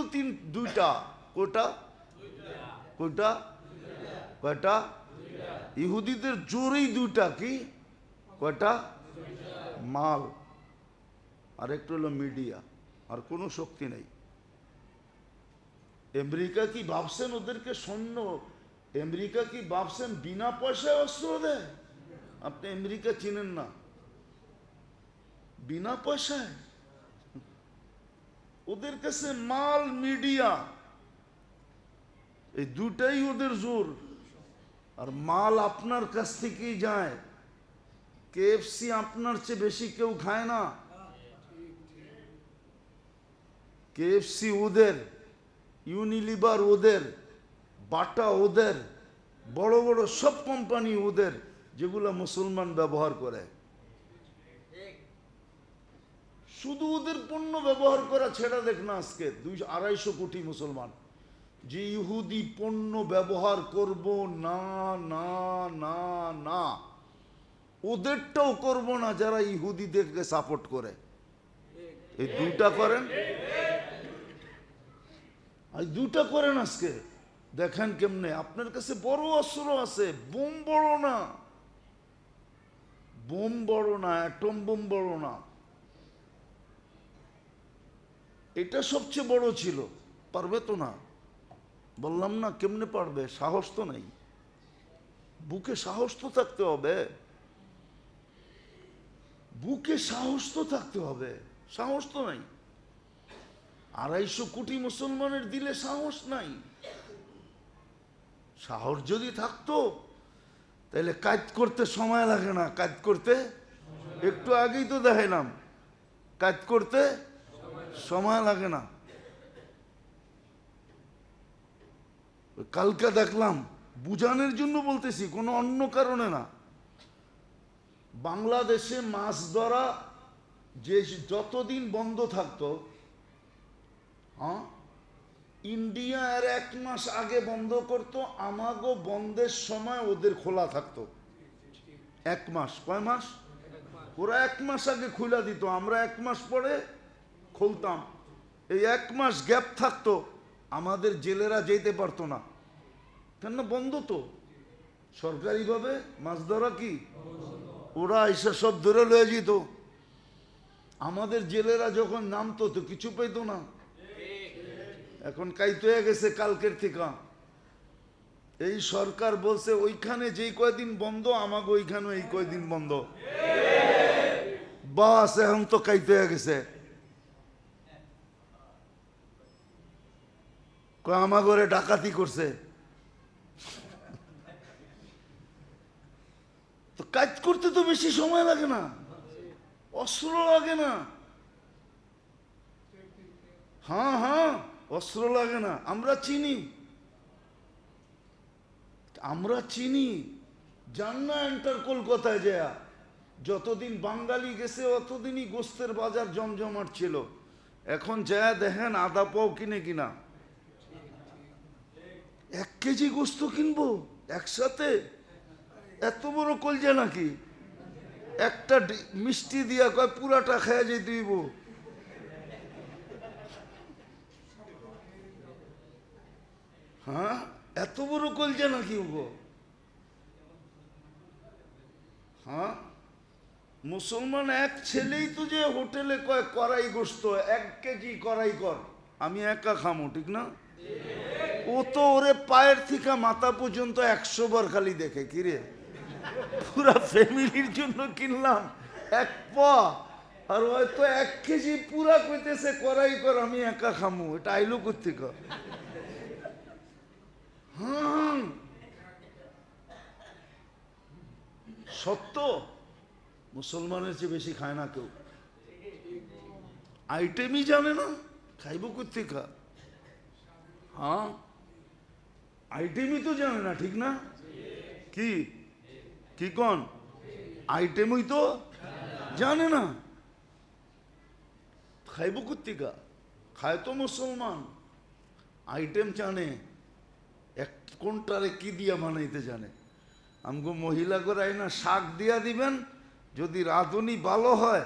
হলো তিন, দুইটা। কোটা? কোটা? কয়টা ইহুদিদের জোরেই দুইটা কি? কয়টা মাল। আর একটু হলো মিডিয়া। আর কোনো শক্তি নেই। আমেরিকা কি ভাবছেন ওদেরকে সৈন্য? আমেরিকা কি ভাবছেন বিনা পয়সায় অস্ত্র দেয়? আপনি আমেরিকা চিনেন না। বিনা পয়সায়? ওদের কাছে মাল, মিডিয়া, এই দুটাই ওদের জোর। আর মাল আপনার কাছ থেকেই যায়। কেএফসি আপনার চেয়ে বেশি কেউ খায় না। কেএফসি ওদের ইউনিলিভার ওদের, বাটা ওদের, বড় বড় সব কোম্পানি ওদের, যেগুলো মুসলমান ব্যবহার করে। শুধু ওদের পণ্য ব্যবহার করা ছেড়া দেখ না আজকে। দুই আড়াইশো কোটি মুসলমান। যে ইহুদি পণ্য ব্যবহার করব, না না না না। ওদেরটাও করব না যারা ইহুদিদেরকে সাপোর্ট করে। এই দুটা করেন? আর দুটা করেন আজকে। দেখেন কেমনে, আপনার কাছে বড় অস্ত্র আছে, বোম বড় না। বোম বড় না, অ্যাটম বোম বড় না। এটা সবচেয়ে বড় ছিল। পারবে তো না। বললাম না, কেমনে পারবে? সাহস তো নাই। বুকে সাহস তো থাকতে হবে। বুকে সাহস তো থাকতে হবে। সাহস তো নাই। আড়াইশো কোটি মুসলমানের দিলে সাহস নাই। সাহস যদি থাকতো, তাহলে কাজ করতে সময় লাগে না। কাজ করতে একটু আগেই তো দেখাইলাম। কাজ করতে সময় লাগে না। কালকে দেখলাম, বুঝানোর জন্য বলতেছি, কোনো অন্য কারণে না। বাংলাদেশে মাছ ধরা যে যতদিন বন্ধ থাকতো হ্যাঁ ইন্ডিয়া এর এক মাস আগে বন্ধ করতো, আমাগো বন্ধের সময় ওদের খোলা থাকতো। এক মাস, কয় মাস? ওরা এক মাস আগে খুলে দিত, আমরা এক মাস পরে খুলতাম। এই এক মাস গ্যাপ থাকতো, আমাদের জেলেরা যেতে পারতো না। কেন বন্ধ তো। সরকারিভাবে মাছ ধরা কি? ওরা এসে সব ধরে লয়ে যেত। আমাদের জেলেরা যখন নামতো তো কিছু পেতো না। এখন কাইতে গেছে কালকের থেকে। এই সরকার বলছে, ওইখানে যেই কয়দিন বন্ধ আমাকে ওইখানে এই কয়দিন বন্ধ। বাস, এখন তো কাইতে গেছে। ঘরে ডাকাতি করছে। তো কাজ করতে তো বেশি সময় লাগে না, অস্ত্র লাগে না। হ্যাঁ হ্যাঁ অস্ত্র লাগে না, আমরা চিনি। আমরা চিনি জান না এন্টার কলকাতায় যায়। যতদিন বাঙালি গেছে, অতদিনই গোস্তের বাজার জমজমাট ছিল। এখন যা দেখেন আদা পাও কিনে কিনা। এক কেজি গোস্ত কিনবো একসাথে? এত বড় কলজা নাকি? একটা মিষ্টি দিয়া কয়, পুরাটা খেয়ে যেতে দিব। হ্যাঁ? এত বড় কলজা নাকি গো হ্যাঁ? মুসলমান এক ছেলেই তো যে হোটেলে কয় করাই গোস্ত, এক কেজি করাই কর। আমি একা খামো, ঠিক না? ও তো ওরে পায়ের থেকে মাথা পর্যন্ত একশো বার খালি দেখে কিরে পুরা ফ্যামিলির জন্য কিনলাম, এক পা। আর হয়তো এক কেজি পুরা কইতেছে করাই কর, আমি একা খামু, এটা আইলো কোথেকে হুম। সত্য? মুসলমানের চেয়ে বেশি খায় না কেউ। আইটেমই জানে না, খাইব কোথেকে হ্যাঁ? আইটেমই তো জানে না, ঠিক না? কি? কি কন? আইটেমই তো জানে না। খাইব কোথেকে খায় তো মুসলমান। আইটেম জানে। এক কোনটারে কি দিয়া বানাইতে জানে? আমগো মহিলা করে না শাক দিয়া দিবেন, যদি রাঁধুনি ভালো হয়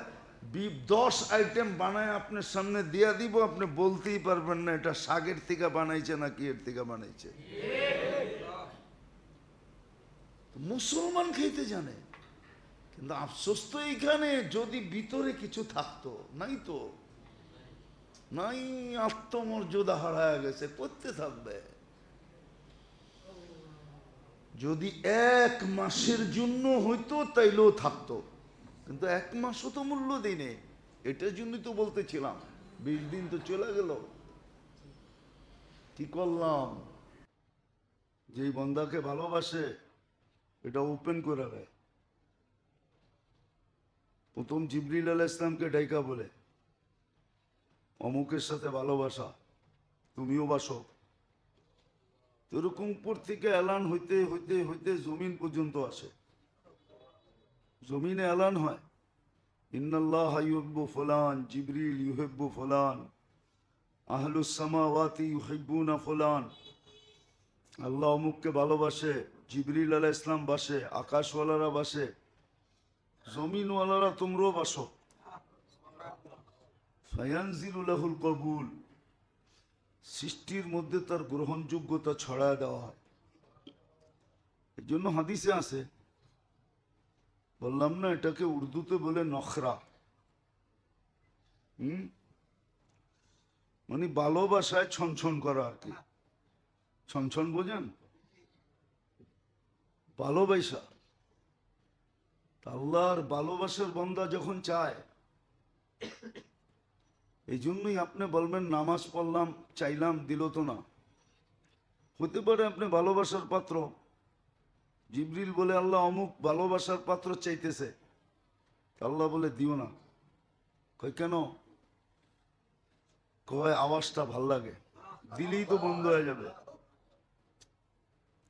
দশ আইটেম বানায় আপনার সামনে দিয়া দিব, আপনি বলতেই পারবেন না, এটা শাকের থেকে বানাইছে নাকি এর থেকে বানাইছে। মুসলমান খেতে জানে, কিন্তু আফসোস তো এইখানে, যদি ভিতরে কিছু থাকতো, নাই তো। নাই, আত্মমর্যাদা হারায় গেছে করতে থাকবে। যদি এক মাসের জন্য হইতো, তাইলেও থাকতো। কিন্তু এক মাসও তো মূল্য দিনে এটার জন্যই তো বলতেছিলাম, বিশ দিন তো চলে গেল। কি করলাম? যেই বন্দাকে ভালোবাসে, এটা ওপেন করে দেয়। প্রথম জিবরিল আল ইসলামকে ডাইকা বলে, অমুকের সাথে ভালোবাসা, তুমিও বাসো। এরকম উপর থেকে এলান হইতে হইতে হইতে জমিন পর্যন্ত আসে। জমিনে এলান হয়। ইন্নাল্লাহ ইউহিব্বু ফুলান, জিবরিল ইউহিব্বু ফুলান, আহলুস সামাওয়াতি ইউহিব্বুনা ফুলান। আল্লাহ অমুককে ভালোবাসে, জিবরিল আলাহ ইসলাম বাসে, আকাশওয়ালারা বাসে, জমিনওয়ালারা তোমরাও বাসো। ফায়ানজিরুলাহুল কবুল, সৃষ্টির মধ্যে তার গ্রহণযোগ্যতা ছড়ায় দেওয়া হয়। এই জন্য হাদিসে আছে বললাম না, এটাকে উর্দুতে বলে নখরা। হুম? মানে ভালোবাসায় ছনছন করা আর কি। ছনছন বোঝেন? ভালোবাসা আল্লাহর ভালোবাসার বন্দা যখন চায় এই জন্যই আপনি বলবেন, নামাজ পড়লাম, চাইলাম, দিল তো না। হতে পারে আপনি ভালোবাসার পাত্র। জিবরিল বলে আল্লাহ অমুক ভালোবাসার পাত্র চাইতেছে। আল্লাহ বলে, দিও না। কই কেন? কয় আওয়াজটা ভালো লাগে। দিলেই তো বন্ধ হয়ে যাবে।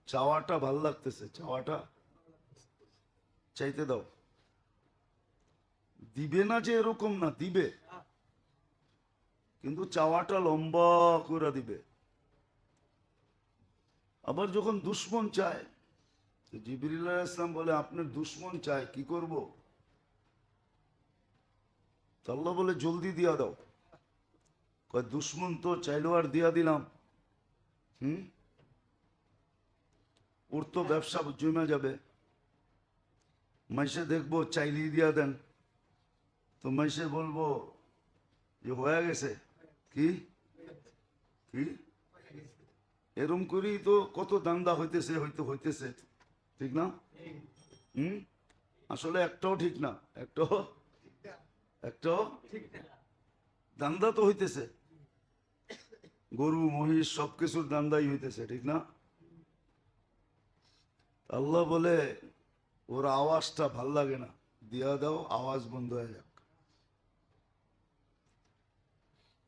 চাওয়াটা ভালো লাগতেছে, চাওয়াটা চাইতে দাও। দিবে না যে এরকম না, দিবে। কিন্তু চাওয়াটা লম্বা করে দিবে। আবার যখন দুশ্মন চায় জিবরিল ইসলাম বলে আপনার দুশ্মন চায় কি করব? আল্লাহ বলে, জলদি দিয়া দাও। কয়, দুশ্মন তো চাইলো আর দিয়া দিলাম। হুম? ওর তো ব্যবসা জমে যাবে। মাইসে দেখব, চাইলেই দিয়া দেন। তো মাইসে বলব যে, হয়ে গেছে। কি? কি? এরম করেই তো কত দান্দা হইতেছে, হইতে হইতেছে। ঠিক না? হুম? আসলে একটাও ঠিক না। একটাও? একটাও? দান্দা তো হইতেছে। গরু, মহিষ সবকিছুর দান্দাই হইতেছে, ঠিক না? আল্লাহ বলে, ওর আওয়াজটা ভালো লাগে না। দিয়া দাও, আওয়াজ বন্ধ হয়ে যাক।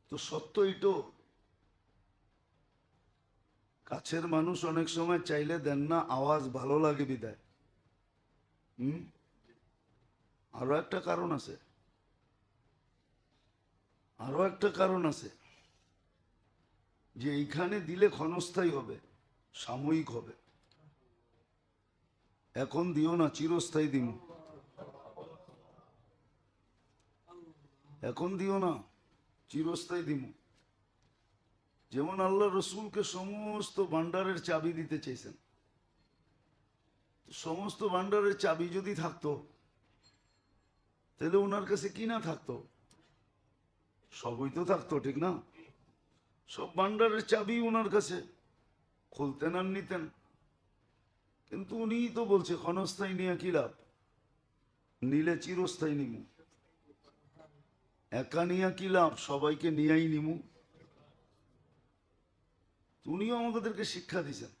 তো সত্য তো কাছের মানুষ অনেক সময় চাইলে দেন না, আওয়াজ ভালো লাগে বিদায়। হুম? আরও একটা কারণ আছে। আরও একটা কারণ আছে যে এইখানে দিলে ক্ষণস্থায়ী হবে, সাময়িক হবে। এখন দিও না, চিরস্থায়ী দিন। এখন দিও না, চিরস্থায়ী দিন। যেমন আল্লাহ রসুলকে সমস্ত ভান্ডারের চাবি দিতে চেয়েছেন সমস্ত ভান্ডারের চাবি যদি থাকতো, তাহলে ওনার কাছে কি না থাকতো? সবই তো থাকতো, ঠিক না? সব ভান্ডারের চাবি ওনার কাছে, খুলতেন আর নিতেন। কিন্তু উনি তো বলছে, ক্ষণস্থায়ী নিয়ে কি লাভ? নিলে চিরস্থায়ী নিমু। একা নিয়ে কি লাভ? সবাইকে নিয়েই নিমু। উনিও আমাদেরকে শিক্ষা দিছেন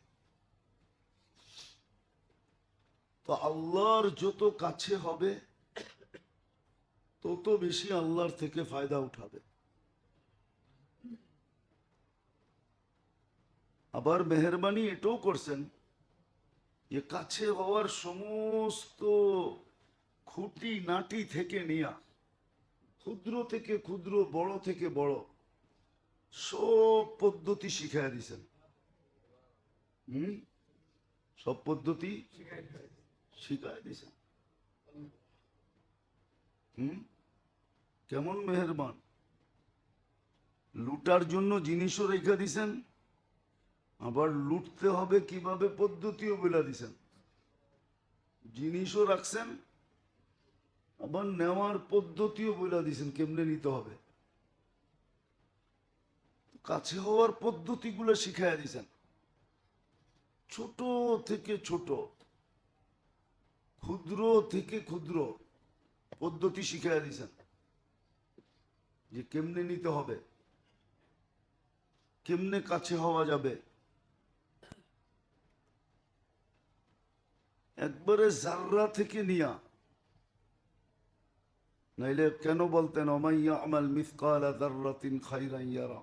তো আল্লাহর যত কাছে হবে, তত বেশি আল্লাহর থেকে ফায়দা উঠাবে। আবার মেহরবানি এটাও করছেন যে কাছে হওয়ার সমস্ত খুঁটি নাটি থেকে নিয়া, ক্ষুদ্র থেকে ক্ষুদ্র, বড় থেকে বড় সব পদ্ধতি শিখাই দিছেন। হুম? সব পদ্ধতি শিখাই দিছেন। হুম? কেমন মেহেরবান। লুটার জন্য জিনিসও রেখে দিছেন, আবার লুটতে হবে কীভাবে পদ্ধতিও বলে দিছেন। জিনিসও রাখছেন, আবার নেওয়ার পদ্ধতিও বলে দিছেন, কেমনে নিতে হবে? কাছে হওয়ার পদ্ধতিগুলো শিখাইয়া দিছেন। ছোট থেকে ছোট, ক্ষুদ্র থেকে ক্ষুদ্র পদ্ধতি শিখাইয়া দিছেন। যে কেমনে নিতে হবে, কেমনে কাছে হওয়া যাবে। একবারে জাররা থেকে নিয়া, নাইলে কেন বলতেন, অমাইয়া আমাল মিসকালা জাররাতিন খাইরান ইয়ারা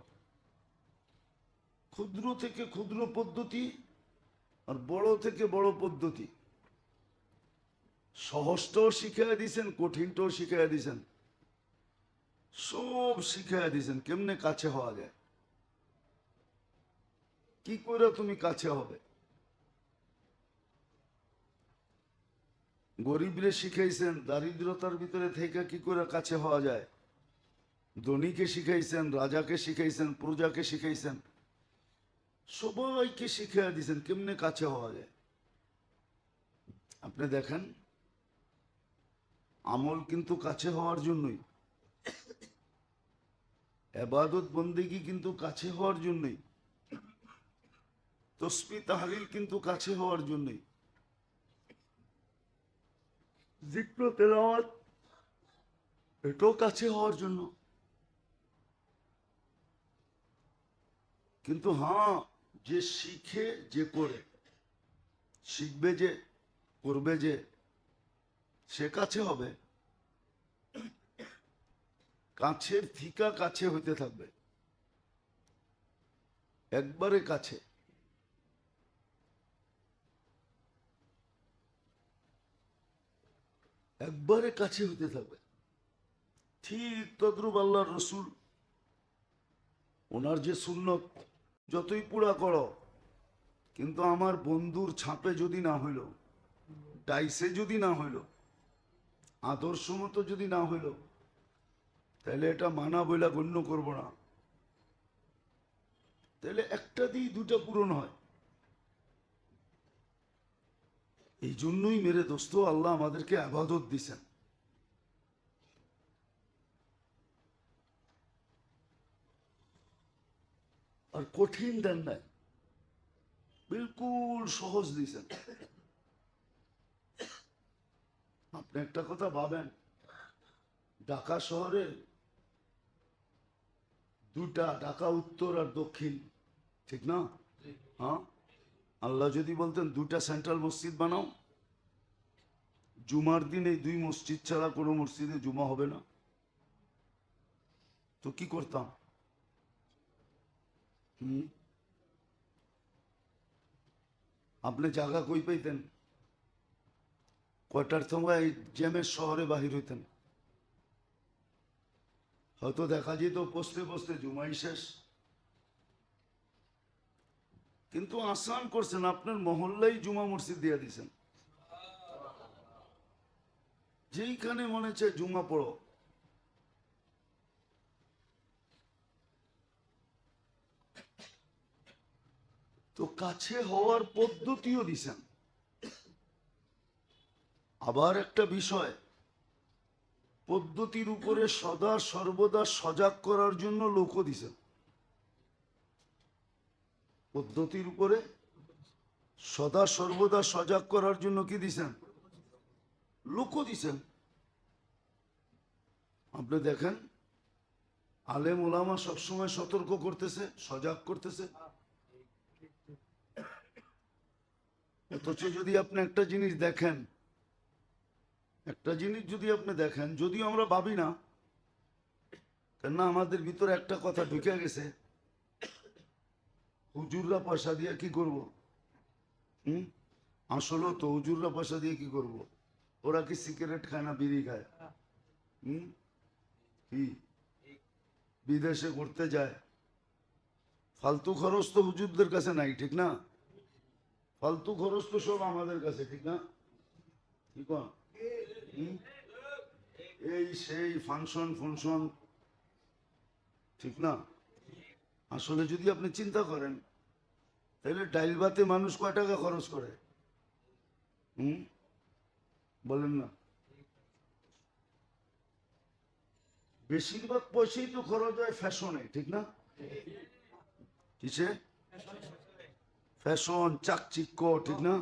ক্ষুদ্র থেকে ক্ষুদ্র পদ্ধতি আর বড় থেকে বড় পদ্ধতি। সহজটাও শিখাইয়া দিছেন, কঠিনটাও শিখাইয়া দিছেন। সব শিখাইয়া দিছেন, কেমনে কাছে হওয়া যায়? কি করে তুমি কাছে হবে? গরিবরে শিখাইছেন, দারিদ্রতার ভিতরে থেকে কি করে কাছে হওয়া যায়? ধনীকে শিখাইছেন, রাজাকে শিখাইছেন, প্রজাকে শিখাইছেন। সবাইকে শিখাইয়া দিয়েছেন কেমনে কাছে হওয়া যায়। আপনি দেখেন, আমল কিন্তু কাছে হওয়ার জন্যই। এবাদত বন্দেগি কিন্তু কাছে হওয়ার জন্যই। তসবি তাহলিল কিন্তু কাছে হওয়ার জন্যই। এটাও কাছে হওয়ার জন্য। কিন্তু হ্যাঁ যে শিখে, যে করে। শিখবে যে, করবে যে, সে কাছে হবে। কাছের থিকা কাছে হইতে থাকবে। একবারে কাছে। একবারে কাছে হইতে থাকবে। ঠিক তদ্রুপ আল্লাহর রসুল, ওনার যে সুন্নত যতই পুরা করো, কিন্তু আমার বন্ধুর ছাপে যদি না হইল, ডাইসে যদি না হইল, আদর্শ মতো যদি না হইল, তাহলে এটা মানা বইলা গণ্য করব না। তাহলে একটা দিয়ে দুটা পূরণ হয়। এই জন্যই মেরে দোস্ত, আল্লাহ আমাদেরকে আবাদত দিছেন। আর কঠিন দেন নাই। বিলকুল সহজ দিয়েছেন। আপনি একটা কথা ভাবেন ঢাকা শহরে দুটা ঢাকা উত্তর আর দক্ষিণ ঠিক না? হ্যাঁ? আল্লাহ যদি বলতেন দুটা সেন্ট্রাল মসজিদ বানাও জুমার দিন এই দুই মসজিদ ছাড়া কোনো মসজিদে জুমা হবে না। তো কি করতাম? আপনি জায়গা কই পাইতেন? কয়টার সময় জ্যামের শহরে বাহির হইতেন। হয়তো দেখা যেত বসতে বসতে জুমাই শেষ। কিন্তু আসান করছেন, আপনার মহল্লাই জুমা মসজিদ দিয়ে দিছেন। যেইখানে মনে চায় জুমা পড়ো। তো কাছে হওয়ার পদ্ধতিও দিছেন। আবার একটা বিষয়, পদ্ধতির উপরে সদা সর্বদা সজাগ করার জন্য লোকও দিছেন। পদ্ধতির উপরে সদা সর্বদা সজাগ করার জন্য কি দিছেন? লোকও দিছেন। আপনি দেখেন, আলেম ওলামা সবসময় সতর্ক করতেছে, সজাগ করতেছে। অথচ যদি আপনি একটা জিনিস দেখেন, একটা জিনিস যদি আপনি দেখেন, যদিও আমরা ভাবি না, কেননা আমাদের ভিতরে একটা কথা ঢুকে গেছে, হুজুররা পয়সা দিয়ে কি করব? হুম? আসলেও তো হুজুররা পয়সা দিয়ে কি করব? ওরা কি সিগারেট খায় না বিড়ি খায়? হুম? কি? বিদেশে ঘুরতে যায়? ফালতু খরচ তো হুজুরদের কাছে নাই, ঠিক না? ফালতু খরচ তো সব আমাদের কাছে, ঠিক না? কি এই সেই ফাংশন ফাংশন ঠিক না? আসলে যদি আপনি চিন্তা করেন, তাহলে ডাইল ভাতে মানুষ কয় টাকা খরচ করে? হুম? বলেন না। বেশিরভাগ পয়সাই তো খরচ হয় ফ্যাশনে ঠিক না? কিসে? ফ্যাশন চাকচিক্য, ঠিক না?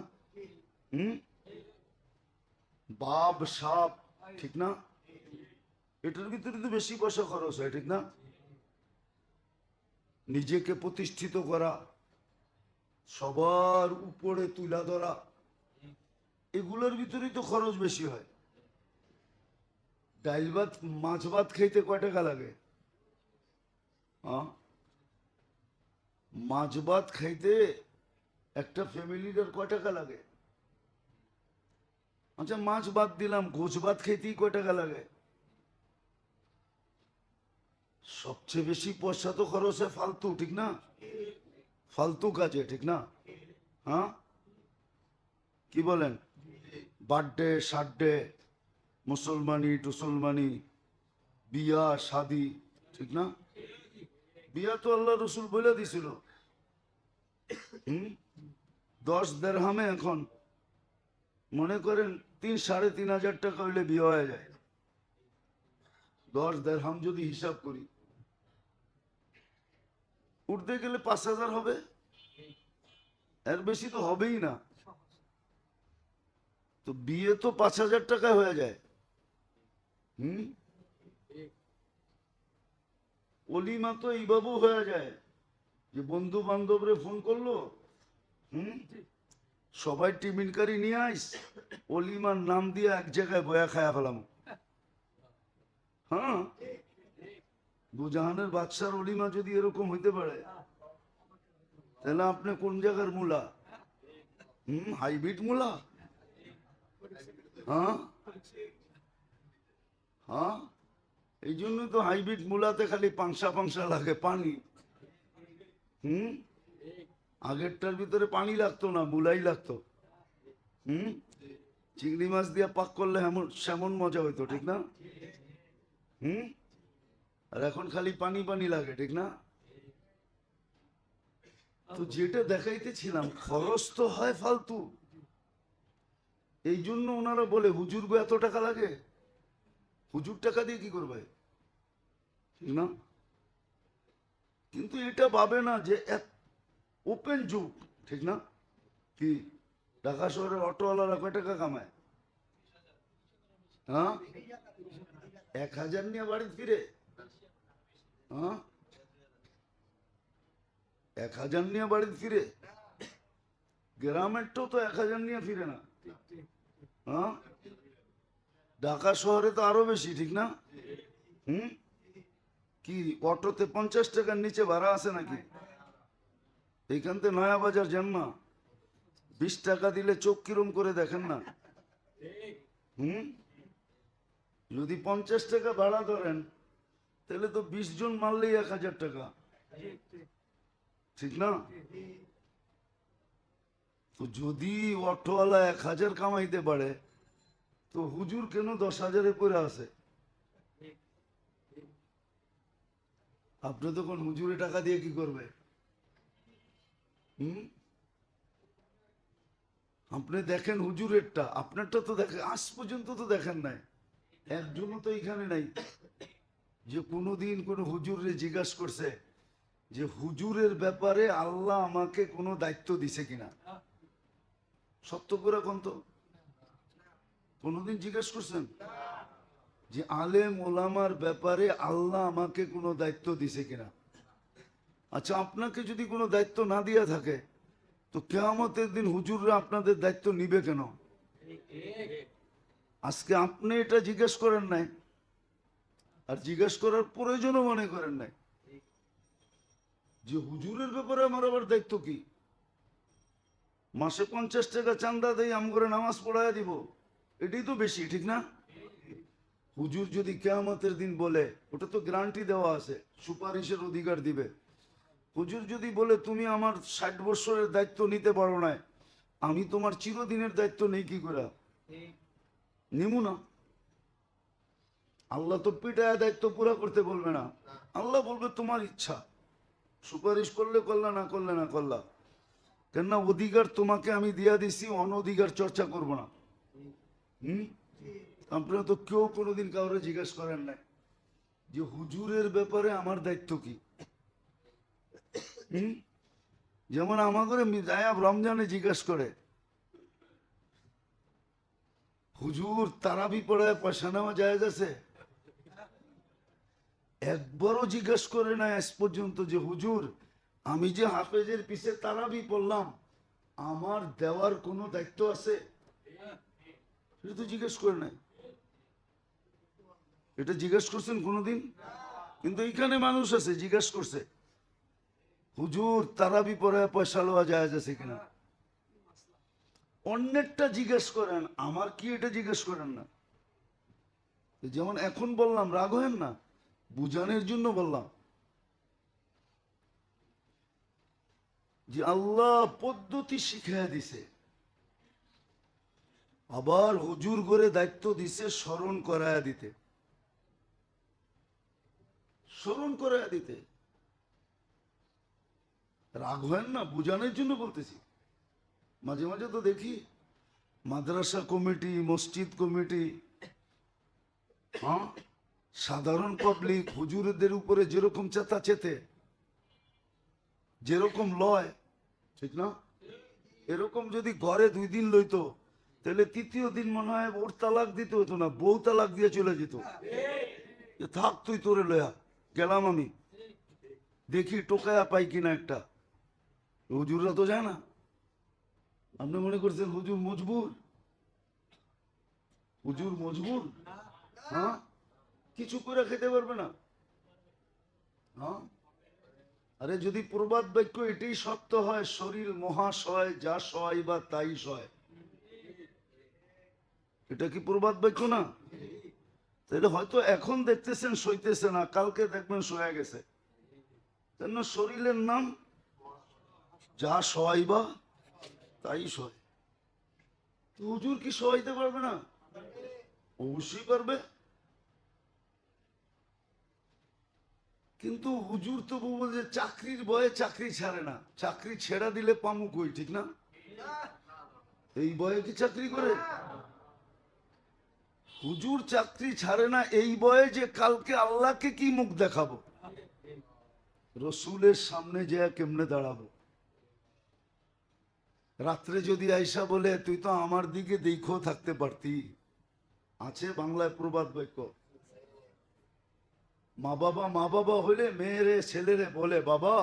হুম? বাপ, সাপ, ঠিক না? এটার ভিতরে তো বেশি পয়সা খরচ হয়, ঠিক না? নিজেকে প্রতিষ্ঠিত করা, সবার উপরে তুলা ধরা, এগুলোর ভিতরেই তো খরচ বেশি হয়। ডাইল ভাত, মাছ ভাত খেতে কয় টাকা লাগে? মাছ ভাত খাইতে একটা ফ্যামিলির আর কয় টাকা লাগে? আচ্ছা মাছ বাদ দিলাম গোছ ভাত খেতেই কয় টাকা লাগে? সবচেয়ে বেশি পয়সা তো খরচ হয় ফালতু, ঠিক না? ফালতু কাজে, ঠিক না? হ্যাঁ? কি বলেন? বার্থডে, সার্থডে, মুসলমানি, টুসলমানি, বিয়া, শাদি, ঠিক না? বিয়া তো আল্লাহ রসুল বলে দিছিল। হুম? দশ দেড়হামে এখন মনে করেন তিন, সাড়ে তিন হাজার টাকা হইলে বিয়ে হয়ে যায়। দশ দেড়হাম যদি হিসাব করি, উঠতে গেলে পাঁচ হাজার হবে। এর বেশি তো হবেই না। তো বিয়ে তো পাঁচ হাজার টাকায় হয়ে যায়। হুম? অলিমা তো এইভাবে হয়ে যায় যে বন্ধু বান্ধবরে ফোন করল হুম? সবাই টিফিন কারি নিয়ে আইস, অলিমার নাম দিয়ে এক জায়গায় বয়া খায়া ফেলাম। হ্যাঁ? দুজাহানের বাদশার অলিমা যদি এরকম হইতে পারে, তাহলে আপনি কোন জায়গার মূলা? হুম, হাইব্রিড মূলা? হ্যাঁ? হ্যাঁ? এই জন্য তো হাইব্রিড মূলাতে খালি পাংসা পাংসা লাগে, পানি। হুম? আগেরটার ভিতরে পানি লাগতো না মুলাই লাগতো। হুম? চিংড়ি মাছ দিয়ে পাক করলে এমন সেমন মজা হইতো, ঠিক না? হুম? আর এখন খালি পানি পানি লাগে, ঠিক না? তো যেটা দেখাইতেছিলাম, খরচ তো হয় ফালতু। এই জন্য ওনারা বলে, হুজুর গো, এত টাকা লাগে? হুজুর টাকা দিয়ে কি করবে? ঠিক না? কিন্তু এটা ভাবে না যে ওপেন যুগ ঠিক না? কি? ঢাকা শহরের অটোওয়ালারা কয় টাকা কামায়? হ্যাঁ? এক হাজার নিয়ে বাড়ি ফিরে? হ্যাঁ? এক হাজার নিয়ে বাড়ি ফিরে? গ্রামেরটাও তো এক হাজার নিয়ে ফিরে না। হ্যাঁ? ঢাকা শহরে তো আরও বেশি, ঠিক না? হুম? কি, অটোতে পঞ্চাশ টাকার নিচে ভাড়া আছে নাকি? এইখান থেকে নয়া বাজার যান না বিশ টাকা দিলে চোখ কিরম করে দেখেন না। হুম? যদি পঞ্চাশ টাকা ভাড়া ধরেন, তাহলে তো বিশ জন মারলেই এক হাজার টাকা। ঠিক না? তো যদি অটোওয়ালা এক হাজার কামাইতে পারে, তো হুজুর কেন দশ হাজারে পরে আছে? আপনি তখন হুজুরে টাকা দিয়ে কি করবে? আপনি দেখেন হুজুরেরটা, আপনারটা তো দেখেন আজ পর্যন্ত তো দেখেন নাই। একজনও তো এখানে নাই। যে কোনোদিন কোনো হুজুরে জিজ্ঞাসা করছে যে, হুজুরের ব্যাপারে আল্লাহ আমাকে কোনো দায়িত্ব দিছে কিনা? সত্য করে কোন তো? কোনোদিন জিজ্ঞেস করছেন? যে, আলেম ওলামার ব্যাপারে আল্লাহ আমাকে কোনো দায়িত্ব দিছে কিনা? আচ্ছা আপনাকে যদি কোনো দায়িত্ব না দিয়া থাকে, তো কেয়ামতের দিন হুজুররা আপনাদের দায়িত্ব নিবে কেন? আজকে আপনি এটা জিজ্ঞেস করেন নাই, আর জিজ্ঞেস করার প্রয়োজনও মনে করেন নাই। যে হুজুরের ব্যাপারে আমার আবার দায়িত্ব কি? মাসে পঞ্চাশ টাকা চান্দা দেই, আম করে নামাজ পড়ায় দিব, এটাই তো বেশি, ঠিক না? হুজুর যদি কেয়ামতের দিন বলে, ওটা তো গ্যারান্টি দেওয়া আছে, সুপারিশের অধিকার দিবে। হুজুর যদি বলে, তুমি আমার ষাট বছরের দায়িত্ব নিতে পারো না আমি তোমার চিরদিনের দায়িত্ব নেই কি করে? নিমু না। আল্লাহ তো পিঠায় দায়িত্ব পুরা করতে বলবে না। আল্লাহ বলবে, তোমার ইচ্ছা। সুপারিশ করলে করলা, না করলে না করলা। কেননা অধিকার তোমাকে আমি দিয়া দিছি, অনধিকার চর্চা করব না। হুম? আপনারা তো কেউ কোনোদিন কাউরে জিজ্ঞেস করেন নাই যে, হুজুরের ব্যাপারে আমার দায়িত্ব কি? যেমন আমার করে মিজায়াব রমজানে জিজ্ঞেস করে, হুজুর, তারাবি পড়ায় পয়সা নেওয়া যায় আছে? একবারও জিজ্ঞেস করে না আজ পর্যন্ত যে, হুজুর, আমি যে হাফেজের পিছে তারাবি পড়লাম, আমার দেওয়ার কোনো দায়িত্ব আছে? এটা তো জিজ্ঞেস করে নাই। এটা জিজ্ঞেস করছেন কোনোদিন? কিন্তু এইখানে মানুষ আছে, জিজ্ঞেস করছে। হুজুর, তারাবি পড়ায় পয়সা লওয়া যায় আছে কিনা? অন্যেরটা জিজ্ঞেস করেন, আমার কি এটা জিজ্ঞেস করেন না? যেমন এখন বললাম, রাগ হেন না, বুঝানোর জন্য বললাম। যে আল্লাহ পদ্ধতি শিখিয়ে দিছে। আবার হুজুর করে দায়িত্ব দিছে স্মরণ করায়া দিতে। স্মরণ করায়া দিতে। রাগ হয় না, বুঝানোর জন্য বলতেছি। মাঝে মাঝে তো দেখি মাদ্রাসা কমিটি, মসজিদ কমিটি হ্যাঁ? সাধারণ পাবলিক হুজুরদের উপরে যেরকম চেতা চেতে যেরকম লয়, ঠিক না? এরকম যদি ঘরে দুই দিন লইতো, তাহলে তৃতীয় দিন মনে হয় ওর তালাক দিতে হতো না, বউ তালাক দিয়ে চলে যেত। থাক তুই তোরে লয়া, গেলাম আমি। দেখি টোকায়া পাই কিনা একটা। হুজুররা তো যায় না। আপনি মনে করছেন হুজুর মজবুর? হুজুর মজবুর? হ্যাঁ? কিছু করে খেতে পারবে না। হ্যাঁ? আরে যদি প্রবাদ বাক্য এটাই সত্য হয়, শরীর মহাশয় যা সয় বা তাই সয়। এটা কি প্রবাদ বাক্য না? তাহলে হয়তো এখন দেখতেছেন, সইতেছে না, কালকে দেখবেন সয়া গেছে। কেন শরীরের নাম যা সয় বা, তাই সয়। তো হুজুর কি সহাইতে পারবে না? অবশ্যই পারবে। কিন্তু হুজুর তো বলব যে চাকরির বয়ে চাকরি ছাড়ে না। চাকরি ছেড়া দিলে পামু কই, ঠিক না? এই বয়ে কি চাকরি করে? হুজুর চাকরি ছাড়ে না, এই বয়ে যে কালকে আল্লাহকে কি মুখ দেখাবো? রসুলের সামনে যে কেমনে দাঁড়াবো? রাত্রে যদি আইসা বলে, তুই তো আমার দিকে দেখেও থাকতে পারতি। আছে বাংলায় প্রবাদ বাক্য। মা বাবা মা বাবা হলে মেয়েরে, ছেলেরে বলে, বাবা,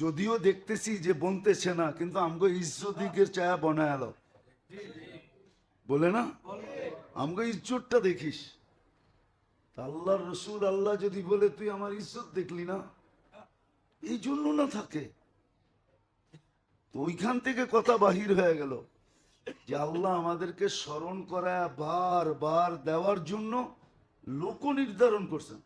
যদিও দেখতেছি যে বনতেছে না, কিন্তু আমগো ইজ্জতিকের চায়া বনায়াল বলে না? আমগো ইজ্জতটা দেখিস। তা আল্লাহর রসুল আল্লাহ যদি বলে, তুই আমার ইজ্জত দেখলি না? এই জন্য না থাকে। তো ওইখান থেকে কথা বাহির হয়ে গেল যে আল্লাহ আমাদেরকে স্মরণ করা বার বার দেওয়ার জন্য লোক নির্ধারণ করছেন।